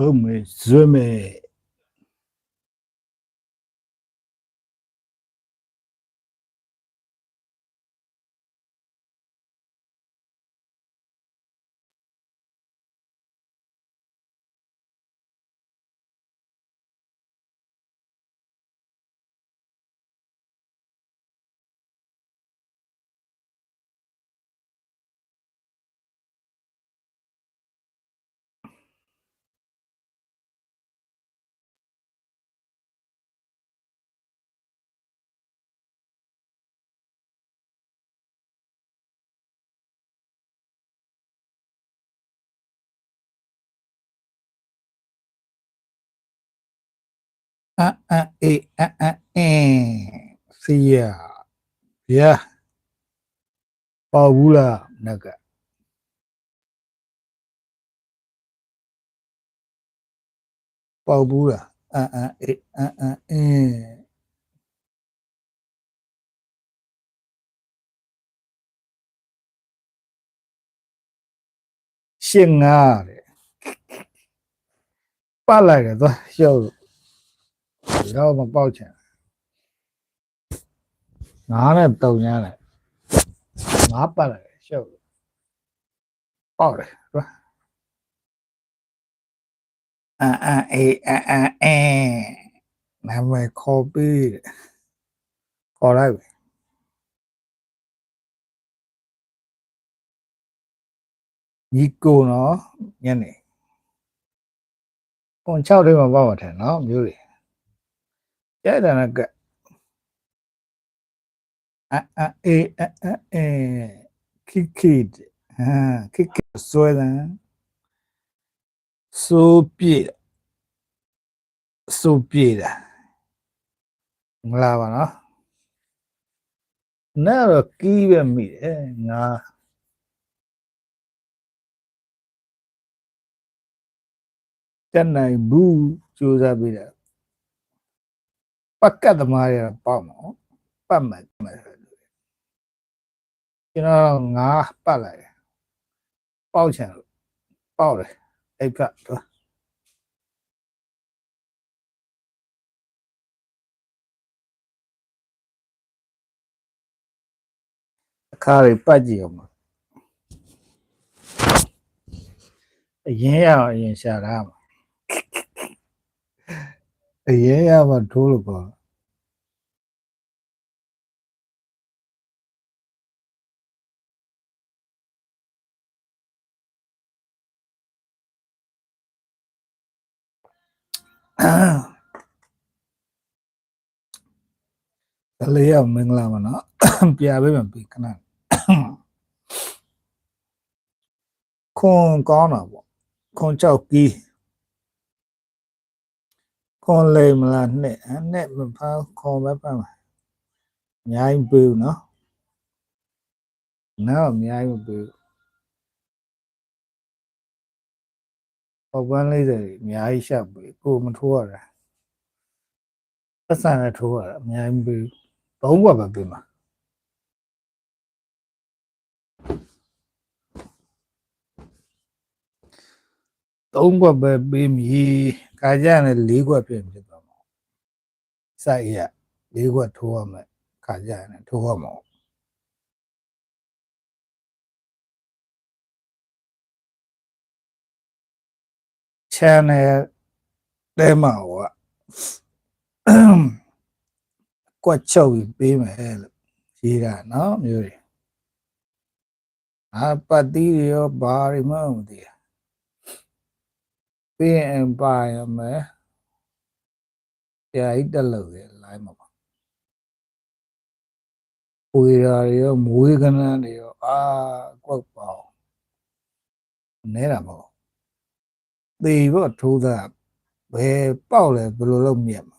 ဟုတ် မယ်ဇွဲမယ်အအအေအအအင်းစီရဗျာပေါ့ဘူးလားနက်ကပေါ့ဘူးလားအအအေအအအင်းရှင်းငါတဲ့ပတ်လိုက်တယ်သွားရှုပ်လို့ တော့မပေါက်ချင်ငါနဲ့တုံညားလိုက်ငါပတ်လိုက်တယ်ရှုပ်လို့ပေါက်တယ်သွားအအအေအအအင်းနာမည်ခေါ်ပြီးတဲ့ခေါ်လိုက်ပြီညီကိုနော်ညနေပုံ6တွေမှာပေါက်မှာတယ်နော်မျိုးတွေ ကျဲတယ်ကအအအေအအအေခိခိဟာခိခိဆွဲတယ်စိုးပြေစိုးပြေတာမလာပါနော်နားတော့ကီးပဲမိတယ်ငါတက်နိုင်ဘူးစူးစမ်းပြီးတယ် ပကတ်သမားရပေါ့မောပတ်မှတ်မယ်ကျွန်တော်ငါပတ်လိုက်တယ်ပေါက်ချင်လို့ပေါက်တယ်အိပ်ကတော့အခါတွေပတ်ကြည့်အောင်ပါအရင်ရအောင်အရင်ရှာတာမှာ အရင်ရမှာထိုးလို့ပေါ့တလေးရမင်္ဂလာပါနော်ပြပေးမယ်ပြီခဏခွန်ကောင်းတာပေါ့ခွန်ကြောက်ကီး ခွန်လိမ်မလားနဲ့အဲ့နဲ့မဖားခွန်ပဲပတ်မှာအများကြီးပေးဘူးနော်နော်အများကြီးမပေးဘူးပေါပန်းလေးတွေအများကြီးရှက်ပေးကိုမထိုးရတာပတ်စံနဲ့ထိုးရတာအများကြီးမပေးဘူးသုံးဘွက်ပဲပေးမှာ သုံးခွက်ပဲပေးမိကာကြနဲ့လေးခွက်ပြင်ဖြစ်သွားမှာစိုက်ရလေးခွက်ထိုးရမယ်ကာကြနဲ့ထိုးရမှာချန်နယ်တဲမှာဟောကွက်ချုပ်ပြီးပေးမယ်လို့ရေးတာနော်မျိုးတွေအာပတိရောဘာမှမသိဘူး ပေးရင်ပါရမယ်တရားကြီးတက်လို့ရ live မှာပါဝေရာတွေရောမွေးကနန်းတွေရောအာကွက်ပါအောင်နဲတာမဟုတ်သေဖို့ထိုးတာဘယ်ပေါက်လဲဘယ်လိုလုပ်မြက်မှာ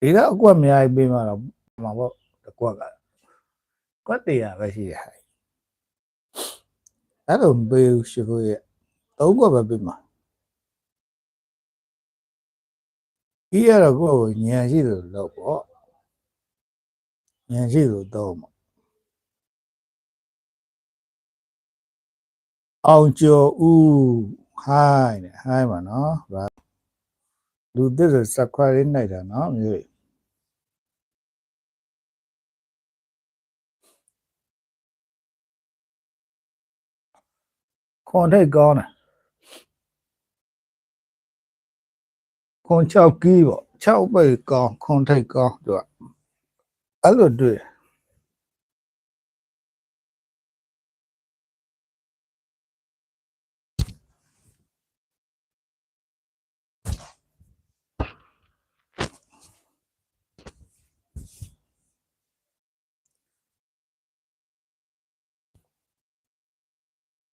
ဒီတော့အကွက်အများကြီးပေးမှာတော့မှာပေါ့တကွက်ကကွက်တရားပဲရှိတယ်အဲ့လိုမပေးဘူးရှိဖို့ရဲ့ သုံးကွက်ပဲပေးမှာဒီရတော့ကိုယ်ညံရှိလို့လုပ်ပေါ့ညံရှိလို့တော့မှာအောင်ကျော်ဦး hi နဲ့ hi ပါနော်ဒါလူသစ်ဆို subscribe လေးနှိုက်တာနော်မျိုးတွေခွန်ထိတ်ကောင်းတယ် ခွန်6ကီးပေါ့6ပိတ်ကောင်းခွန်ထိတ်ကောင်းသူကအဲ့လိုတွေ့တယ်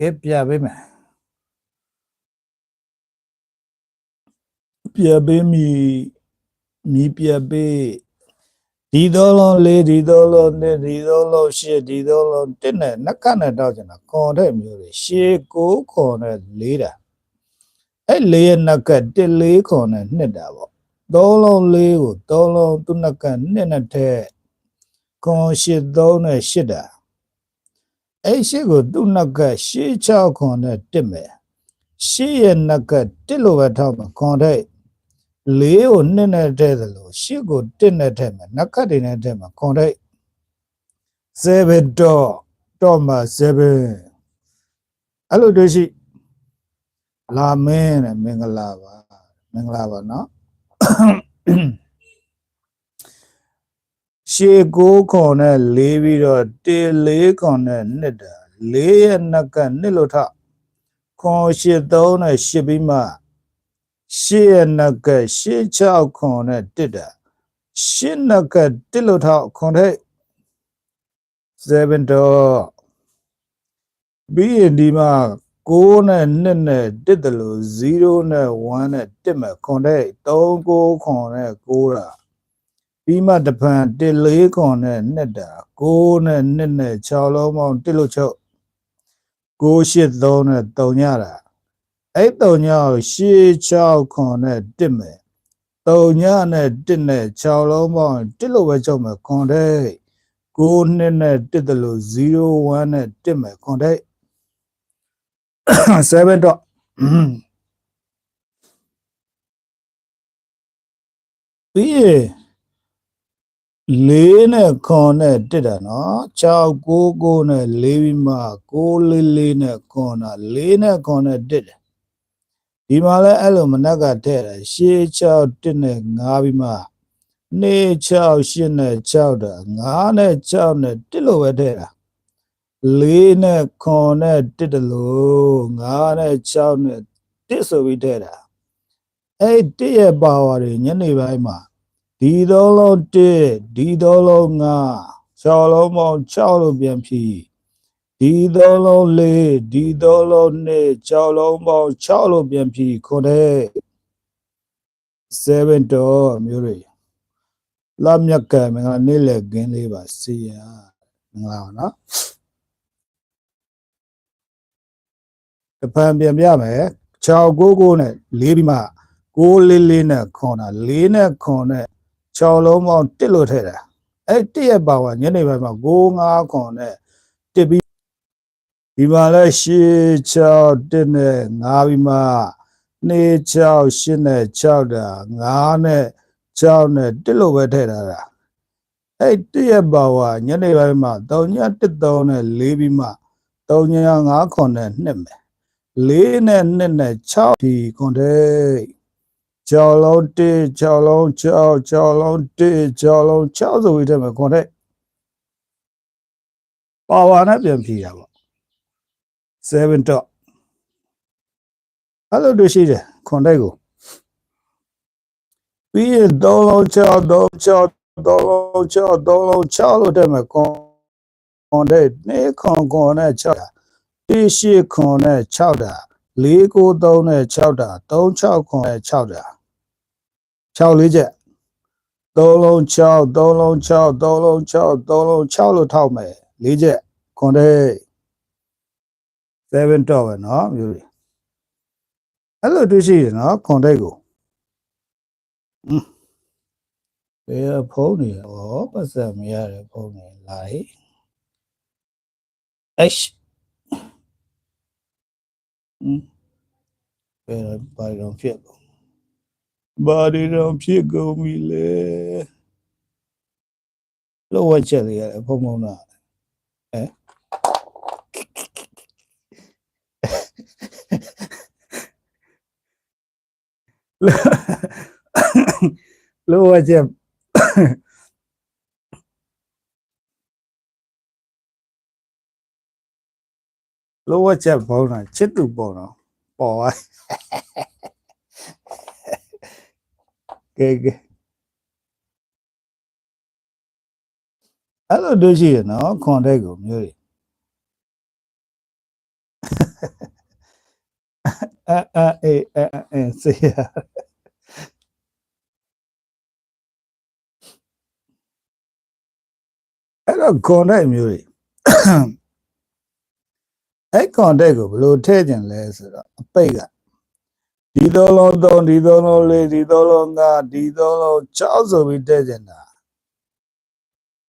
ကဲပြပေးမယ် ပြပေးမီမီပြပေးဒီတော့လုံးလေးဒီတော့လုံးနဲ့ဒီတော့လုံးရှစ်ဒီတော့လုံးတစ်နဲ့နှစ်ခတ်နဲ့တောက်ကျင်တာခွန်တဲ့မျိုးတွေရှေးကိုခွန်နဲ့လေးတာအဲ့လေးရဲ့နှစ်ခတ်တစ်လေးခွန်နဲ့နှစ်တာပေါ့သုံးလုံးလေးကိုသုံးလုံးသူနှစ်ခတ်နှစ်နဲ့ထဲခွန်ရှစ်သုံးနဲ့ရှစ်တာအဲ့ရှိကိုသူ့နောက်ကရှေး6ခွန်နဲ့တစ်မယ်ရှေးရဲ့နောက်ကတစ်လို့ပဲထောက်မှာခွန်တဲ့ လေးကိုနှစ်နဲ့တဲ့သလိုရှေးကိုတစ်နဲ့တဲ့မယ်နောက်ကတွေနဲ့တဲ့မှာခွန်တဲ့7တော့တော့မှာ7အဲ့လိုတွေ့ရှိလာမင်းနဲ့မင်္ဂလာပါမင်္ဂလာပါနော်ရှေကိုခွန်နဲ့လေးပြီးတော့တေလေးခွန်နဲ့နှစ်တာလေးရဲ့နက်ကနှစ်လို့ထခွန်ရှစ်သုံးနဲ့ရှစ်ပြီးမှ ရှစ်ရဲ့နက်ကရှစ်ချောက်ခွန်နဲ့တစ်တာရှစ်နက်ကတစ်လို့ထခွန်တဲ့7တော့ပြီးရင်ဒီမှာ6နဲ့2နဲ့တစ်တယ်လို့0နဲ့1နဲ့တစ်မဲ့ခွန်တဲ့3 9ခွန်နဲ့6တာပြီးမှတပံတစ်လေးခွန်နဲ့နှစ်တာ6နဲ့နှစ်နဲ့6လုံးပေါင်းတစ်လို့ချုပ်6 8 3နဲ့3ညတာ အဲ့3ညကို8 6ခွန်နဲ့တစ်မယ်3ညနဲ့တစ်နဲ့6လုံးပေါင်းတစ်လို့ပဲချုပ်မယ်ခွန်တဲ့6နှစ်နဲ့တစ်တယ်လို့0 1နဲ့တစ်မယ်ခွန်တဲ့7တော့ပြီးရင်လေးနဲ့ခွန်နဲ့တစ်တာနော်6 9 9နဲ့လေးပြီးမှ6လေးလေးနဲ့ခွန်တာလေးနဲ့ခွန်နဲ့တစ်တယ် ဒီမှာလဲအဲ့လိုမနက်ကထည့်တယ်ရှေး6တစ်နဲ့5ပြီးမှနေ6 8နဲ့6တာ5နဲ့6နဲ့တစ်လို့ပဲထည့်တာလေးနဲ့ခွန်နဲ့တစ်တလို့5နဲ့6နဲ့တစ်ဆိုပြီးထည့်တာအဲ့တစ်ရဲ့ပါဝါတွေညနေပိုင်းမှာဒီတော့လုံးတစ်ဒီတော့လုံးငါ6လုံးပေါင်း6လို့ပြန်ဖြီး ဒီတော့လုံးလေးဒီတော့လုံးနှစ်6လုံးပေါင်း6လို့ပြန်ဖြီးခေါ်တဲ့7တော့မျိုးတွေလာမြက်ကမင်္ဂလာနေ့လည်ခင်းလေးပါစီရမင်္ဂလာပါနော်တပံပြန်ပြမယ်699နဲ့4ပြီးမှ644နဲ့ခွန်တာ4နဲ့ခွန်နဲ့6လုံးပေါင်းတစ်လို့ထည့်တာအဲ့တစ်ရဲ့ပါဝါညနေပိုင်းမှာ6 5ခွန်နဲ့တစ်ပြီး ဒီမှာလဲရှေး6တစ်နဲ့5ပြီးမှ2 6 8နဲ့6တာ5နဲ့6နဲ့တစ်လို့ပဲထည့်ထားတာအဲ့တစ်ရဲ့ပါဝါညနေပိုင်းမှာ3ည1 3နဲ့4ပြီးမှ3ည5ခွန်နဲ့2မယ်4နဲ့2နဲ့6ဒီခွန်တဲ့ကြော်လုံးတေးကြော်လုံးကြော်ကြော်လုံးတေးကြော်လုံး6ဆိုပြီးတဲ့မှာခွန်တဲ့ပါဝါနဲ့ပြန်ဖြီးတာပေါ့ 7 dot အဲ့လိုတွေ့ရှိတယ်ခွန်တဲ့ကိုပြီးရင်3လုံး6 3 6 3လုံး6 3လုံး6လို့တဲ့မှာခွန်ခွန်တဲ့နေခွန်ခွန်နဲ့6တာတေးရှိခွန်နဲ့6တာ4 9 3နဲ့6တာ3 6ခွန်နဲ့6တာ6လေးချက်3လုံး6 3လုံး6 3လုံး6 3လုံး6လို့ထောက်မယ်၄ချက်ခွန်တဲ့ 7တော့ပဲเนาะမျိုးတွေအဲ့လိုတွေ့ရှိတယ်เนาะခွန်တဲ့ကိုอืมဘယ်ဖုန်းနေဩပတ်စံမရတယ်ဖုန်းနေလာဟိ H อืม ဘယ်တော့ဘာတော့ဖြစ်ကုန်ဘာတွေတော့ဖြစ်ကုန်ပြီလေလောဝက်ချက်လေးရတယ်ဖုံ ဖုံတော့ဟဲ့လောဝက်ချက်လောဝက်ချက်ဘုံတာချစ်သူပေါ့နော်ပေါ်သွားကဲကဲအဲ့လိုတို့ရှိရနော်ခွန်တဲ့ကိုမျိုးတွေ အာအာအေးအာအေးဆေးရအဲ့တော့ခွန်တဲ့မျိုးတွေအဲ့ခွန်တဲ့ကိုဘယ်လိုထည့်ကျင်လဲဆိုတော့အပိတ်ကဒီသုံးလုံးသုံးဒီသုံးလုံးလေးဒီသုံးလုံးငါဒီသုံးလုံး6ဆိုပြီးထည့်ကျင်တာ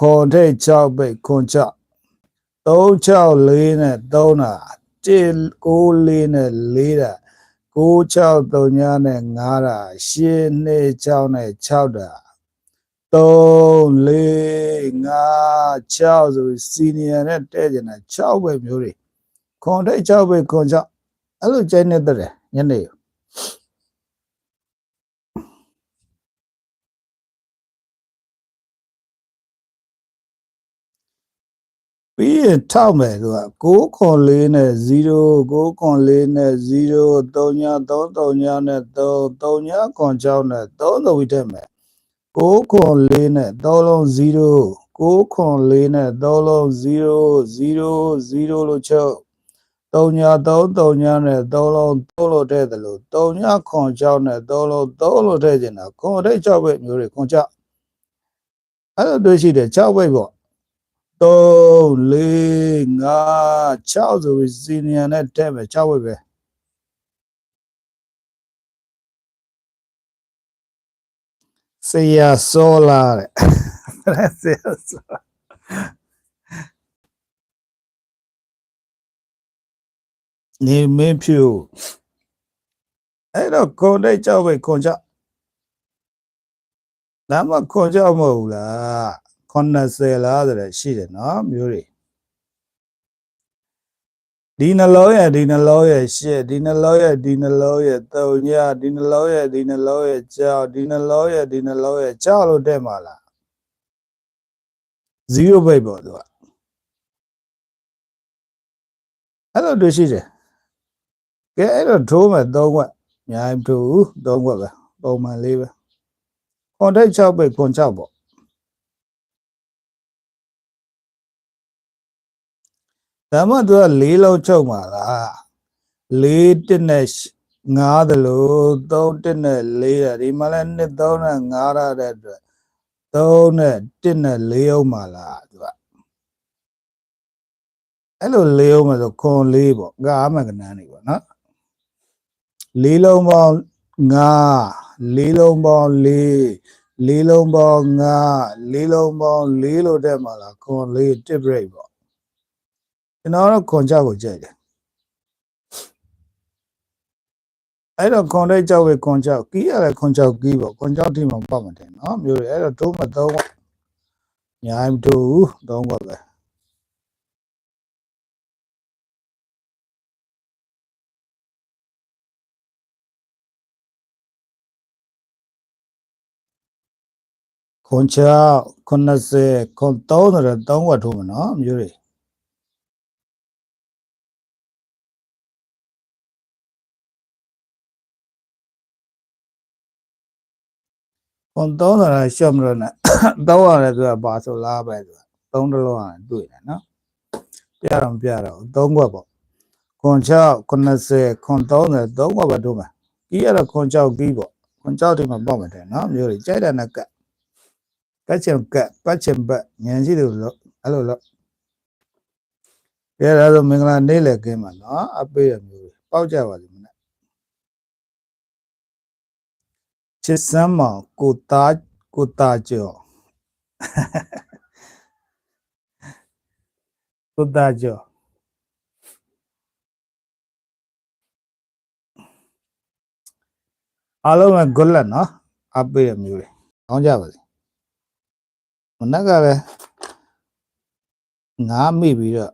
ခွန်တဲ့6ပိတ်ခွန်6 364နဲ့3တာ 194နဲ့4တာ963နဲ့5တာ826နဲ့6တာ3 4 5 6ဆိုပြီးစီနီယာနဲ့တဲ့ကျင်တာ6ပဲမျိုးတွေခွန်တဲ့6ပဲခွန်6အဲ့လိုကျိုင်းနေတဲ့ညနေ ပြီးရင်ထောက်မယ်သူက6ခွန်4နဲ့0 6ခွန်4နဲ့0 3ည3 3ညနဲ့3 3ညခွန်6နဲ့3ဆိုပြီးထည့်မယ်6ခွန်4နဲ့3လုံး0 6ခွန်4နဲ့3လုံး0 0 0လို့ချုပ်3ည3 3ညနဲ့3လုံး3လို့ထည့်တယ်လို့3ညခွန်6နဲ့3လုံး3လို့ထည့်ကျင်တာခွန်ထိတ်6ပဲမျိုးတွေခွန်6အဲ့လိုတွေ့ရှိတယ်6ပဲပေါ့ 3 4 5 6ဆိုပြီးစီနီယံနဲ့တက်မယ်6ဝက်ပဲဆရာစောလာတဲ့ဆရာစောနေမင်းဖြူအဲ့တော့ခွန်တဲ့ကြောက်ပဲခွန်ကြောက်ဒါမှခွန်ကြောက်မဟုတ်ဘူးလား 80လားဆိုတဲ့ရှိတယ်နော်မျိုးတွေဒီနှလုံးရဲ့ဒီနှလုံးရဲ့ရှစ်ဒီနှလုံးရဲ့ဒီနှလုံးရဲ့သုံးညဒီနှလုံးရဲ့ဒီနှလုံးရဲ့ကြောက်ဒီနှလုံးရဲ့ဒီနှလုံးရဲ့ကြောက်လို့တဲ့မှာလား0ဘိတ်ပေါ့သူကအဲ့လိုတွေ့ရှိတယ်ကဲအဲ့တော့ထိုးမဲ့3ခွက်အများကြီးထိုး3ခွက်ပဲပုံမှန်လေးပဲခွန်ထိတ်6ဘိတ်ခွန်6ပေါ့ ဒါမှသူက၄လုံးချုပ်မှာလား၄တစ်နဲ့9တယ်လို့3တစ်နဲ့4တယ်ဒီမှာလည်း2 3နဲ့9ရတဲ့အတွက်3နဲ့1နဲ့4အောင်မှာလားသူကအဲ့လို4အောင်မှာဆိုခွန်4ပေါ့ငါအမှန်ကနန်းနေပေါ့နော်၄လုံးပေါင်း9၄လုံးပေါင်း4လေးလုံးပေါင်း9လေးလုံးပေါင်း4လို့တက်မှာလားခွန်4 tip rate ပေါ့ ကျွန်တော်တော့ခွန်ကြောက်ကိုကြိုက်တယ်အဲ့တော့ခွန်တဲ့ကြောက်ပဲခွန်ကြောက်ကီးရတယ်ခွန်ကြောက်ကီးပေါ့ခွန်ကြောက်တိမှပေါက်မှတယ်နော်မျိုးတွေအဲ့တော့တိုးမသုံးပေါ့ညာမတိုးဘူးသုံးပေါ့ပဲခွန်ချောက်90ခွန်3ဆိုတော့3ဝတ်ထိုးမယ်နော်မျိုးတွေ ခွန်3ဆိုတာရှော့မလို့နဲ့3ရတယ်သူကပါဆိုလားပဲသူက3တလုံးရတယ်တွေ့တယ်နော်ပြတော့မပြတော့3ခွက်ပေါ့ခွန်6 90ခွန်30 3ခွက်ပဲထိုးမယ်ကြီးရတော့ခွန်6ကြီးပေါ့ခွန်6ဒီမှာပေါက်မယ်တဲ့နော်မျိုးတွေကြိုက်တယ်နဲ့ကတ်ကတ်ချင်ကတ်ပတ်ချင်ပတ်ညံရှိတယ်လို့အဲ့လိုလို့ကဲဒါဆိုမင်္ဂလာနေ့လည်ခင်းပါနော်အပေးရမျိုးတွေပေါက်ကြပါလိမ့်မယ် ချစ်စမ်းမောင်ကိုသားကိုသားကျော်ကိုသားကျော်အားလုံးက good luck နော်အပေးရမျိုးတွေကောင်းကြပါစေမနက်ကလည်းငါမိပြီးတော့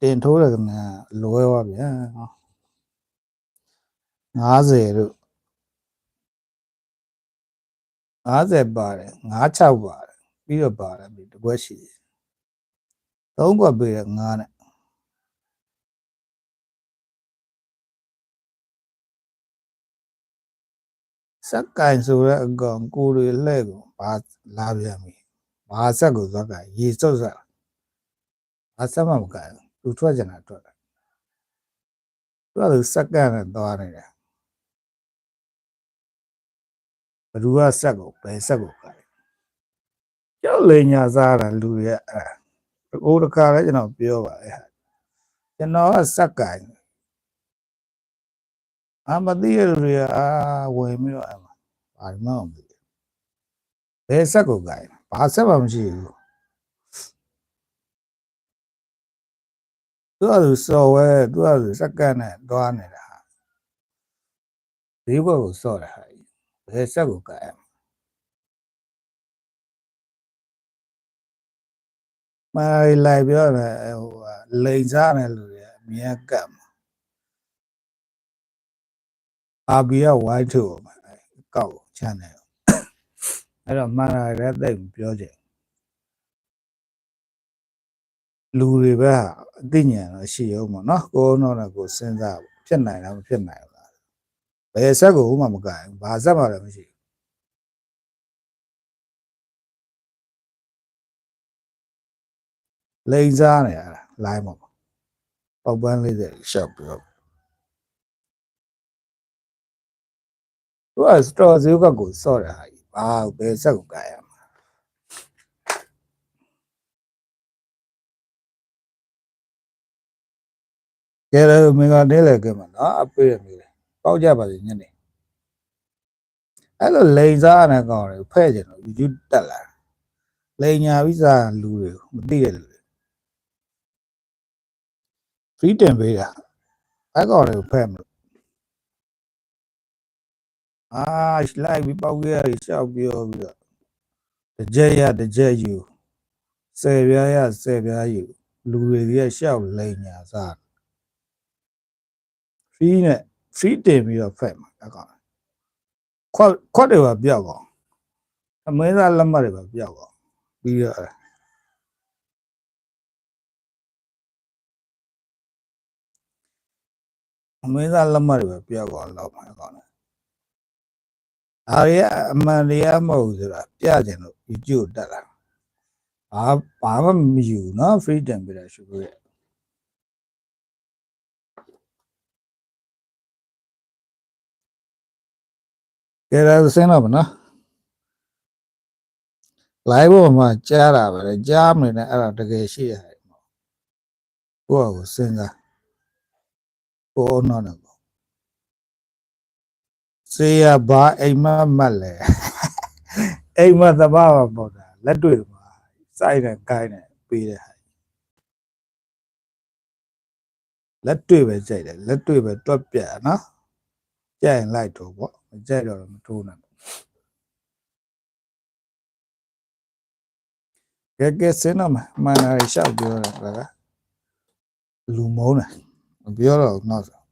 တင်ထိုးတယ်ကလွဲသွားဗျာ90တို့ 50ပါတယ်56ပါတယ်ပြီးတော့ပါတယ်ပြီးတကွက်ရှိတယ်သုံးကွက်ပေးတယ်ငါနဲ့စက်ကင်ဆိုတဲ့အကောင်ကိုတွေလှဲ့ကိုဘာလာပြန်ပြီဘာဆက်ကိုသွားကရေစုပ်ဆက်ဘာဆက်မှမကင်သူထွက်ကြတာထွက်တယ်သူကသူစက္ကန့်နဲ့သွားနေတယ် ဘယ်သူကဆက်ကိုဘယ်ဆက်ကိုကင်ကြောက်လေညာစားတာလူတွေကအဲအိုးတခါလဲကျွန်တော်ပြောပါလေကျွန်တော်ကစက်ကင်အမသိရလူတွေကအာဝင်ပြီးတော့အမဘာမှမသိဘူးဘယ်ဆက်ကိုကင်ဘာဆက်မှမရှိဘူးသူကသူစော်ဝဲသူကသူစက္ကန့်နဲ့သွားနေတာဟာဒီဘက်ကိုစော်တယ်ဟာ ဘယ်ဆက်ကိုကင်မလိုက်ပြောတယ်ဟိုလိန်စားတယ်လူတွေအမြဲကတ်မှာအာဘီကဝိုင်းထုတ်မှာကောက်ချမ်းတယ်အဲ့တော့မှန်တာလည်းသိမပြောချင်လူတွေပဲအသိဉာဏ်တော့ရှိအောင်ပေါ့နော်ကိုယ်တော့ကိုစဉ်းစားဖြစ်နိုင်လားမဖြစ်နိုင်ဘူးလား ဘယ်ဆက်ကိုမှမကင်ဘူးဘာဆက်မှလည်းမရှိလိန်စားနေရတာ line မှာပေါက်ပန်းလေးတွေရှောက်ပြီးတော့သူကစတော်ဇီုကကိုစော့တာဟာကြီးဘာဘယ်ဆက်ကိုကင်ရမှာကဲတော့မင်္ဂလာနေ့လည်းကဲမှာနော်အပေးရမျိုးလေ ပေါက်ကြပါစေညနေအဲ့လိုလိန်စားနေကောင်တွေဖဲ့ကြတော့ YouTube တက်လာလိန်ညာပြီးစားလူတွေကိုမသိတဲ့လူတွေ free တင်ပေးတာအဲ့ကောင်တွေကိုဖဲ့မလို့အာလိုက်ပြီးပေါက်ရရရှောက်ပြောပြီးတော့တကြက်ရတကြက်ယူဆယ်ပြားရဆယ်ပြားယူလူတွေကြီးရှောက်လိန်ညာစား free နဲ့ free တင်ပြီးတော့ဖက်မှာအကောင်ခွက်ခွက်တွေပါပြောက်ကောင်အမင်းသားလက်မှတ်တွေပါပြောက်ကောင်ပြီးတော့အဲ့အမင်းသားလက်မှတ်တွေပဲပြောက်ကောင်လောက်မှာအကောင်လေအားရအမှန်တရားမဟုတ်ဆိုတာပြကြင်လို့ YouTube တက်လာဘာဘာမှမယူနော် free တင်ပေးတာရှုပ် ကဲဒါဆင်းတော့မနော် live ပေါ်မှာကြားတာပဲလေကြားမနေနဲ့အဲ့ဒါတကယ်ရှိရတယ်ကိုယ့်အကိုစဉ်းစားကိုယ်တော့နော်စေရဘာအိမ်မက်မက်လဲအိမ်မက်သဘာဝပေါ့တာလက်တွေ့မှာစိုက်တယ်ကိုင်းတယ်ပေးတယ်ဟာလက်တွေ့ပဲကြိုက်တယ်လက်တွေ့ပဲတွက်ပြတ်နော်ကြိုက်ရင်လိုက်ထိုးပေါ့မ ကြိုက်တော့မထိုးနဲ့ကဲကဲစင်းတော့မှန်တာရှောက်ပြောတယ်ကွာလူမုန်းတယ်မပြောတော့ဘူးနောက်ဆို